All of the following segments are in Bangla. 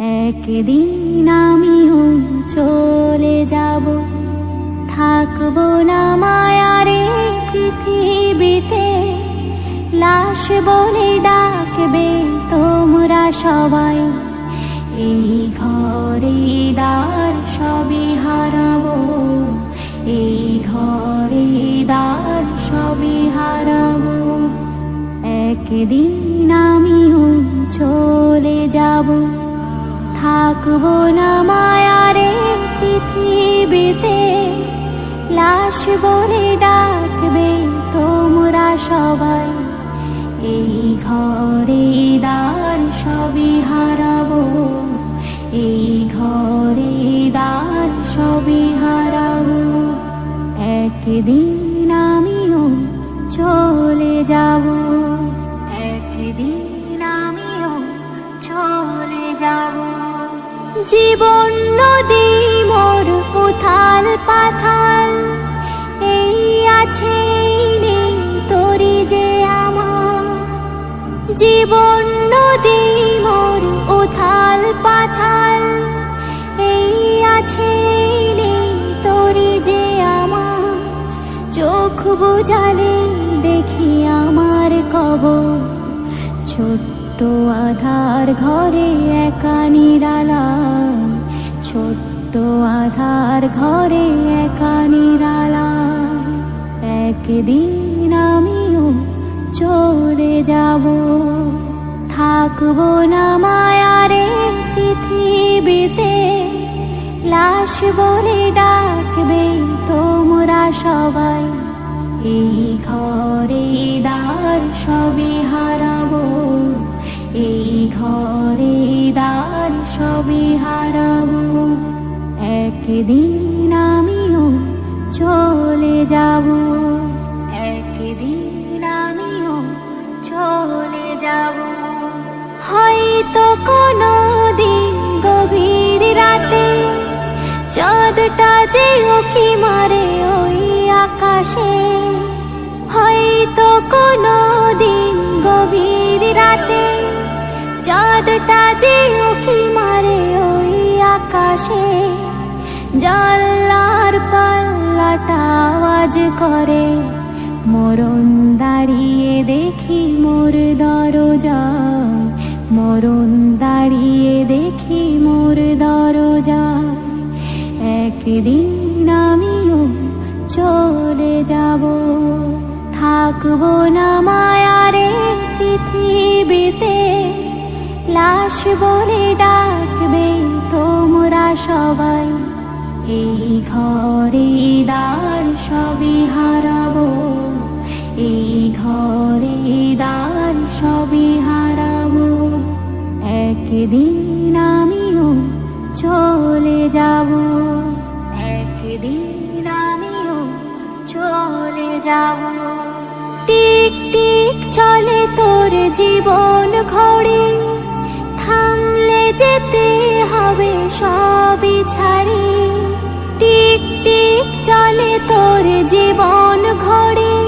একদিন আমিও চলে যাব। থাকব না মায়ারে পৃথিবীতে। লাশ বলে ডাকবে তোমরা সবাই। এই ঘরে দ্বার সবই হারাবো। এই ঘরে দ্বার সবই হারাবো। একদিন আমিও চলে যাব। থাকব না মায়ারে পৃথিবীতে। লাশ বলে ডাকবে তোমরা সবাই। এই ঘরে দার সবই হারাবো। এই ঘরে দার সবই হারাবো। একদিন আমিও চলে যাব। একদিন আমিও চলে যাব। জীবন নদী, মোর উথাল পাথাল। এই আছে নেই তোরি যে আমার। জীবন নদী, মোর উথাল পাথাল। এই আছে নেই তোরি যে আমার। চোখ বুঝালে দেখি আমার কব ছোট্ট আধার ঘরে একা নিরালা। ছোট্ট আধার ঘরে একা নিরালা। একদিন আমিও চলে যাব। থাকব না মায়ারে পৃথিবীতে। লাশ বলে ডাকবে তোমরা সবাই। এই ঘরে দার সবই হারাবো। একদিন আমিও চলে যাব। একদিন আমিও চলে যাব। হয়তো কোনো দিন গভীর রাতে চাঁদটা যে ওকি মারে ওই আকাশে। হয়তো কোনো দিন গভীর রাতে চাঁদটা যে ওকি মারে ওই আকাশে, জানলার পাল্লাটা আওয়াজ করে। মরণ দাঁড়িয়ে দেখি মোর দরজা, মরণ দাঁড়িয়ে দেখি মোর দরজা। একদিন আমিও চলে যাব, থাকব না মায়ারে পৃথিবীতে। লাশ বলে ডাকবে তোমরা সবাই। এই ঘরে দ্বার সবই হারাবো। এই ঘরে দ্বার সবই হারাবো। একদিন আমিও চলে যাব। একদিন আমিও চলে যাব। টিক টিক, চলে তোর জীবন ঘড়ি। থামলে যেতে হবে সবই ছাড়ি। টিক টিক চলে তোর জীবন ঘড়ি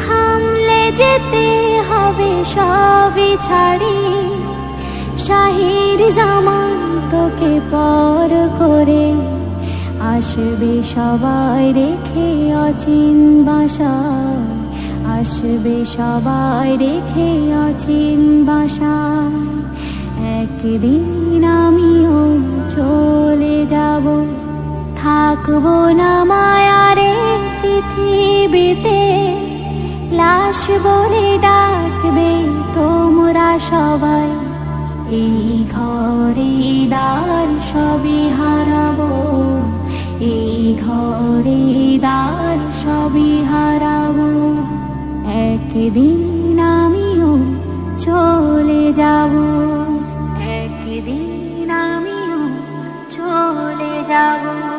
থামলে যেতে হবে সবই ছাড়ি। শাহির জামান তোকে পর করে। আসবে সবাই রেখে অচিন বাসা আসবে সবাই রেখে অচিন বাসা একদিন আমিও চলে যাব। থাকব না মায়ারে পৃথিবীতে। লাশ বলে ডাকবে তোমরা সবাই। এই ঘরে দ্বার সবই হারাবো। এই ঘরে দ্বার সবই হারাবো। একদিন আমিও চলে যাব। সেদিন আমিও চলে যাব।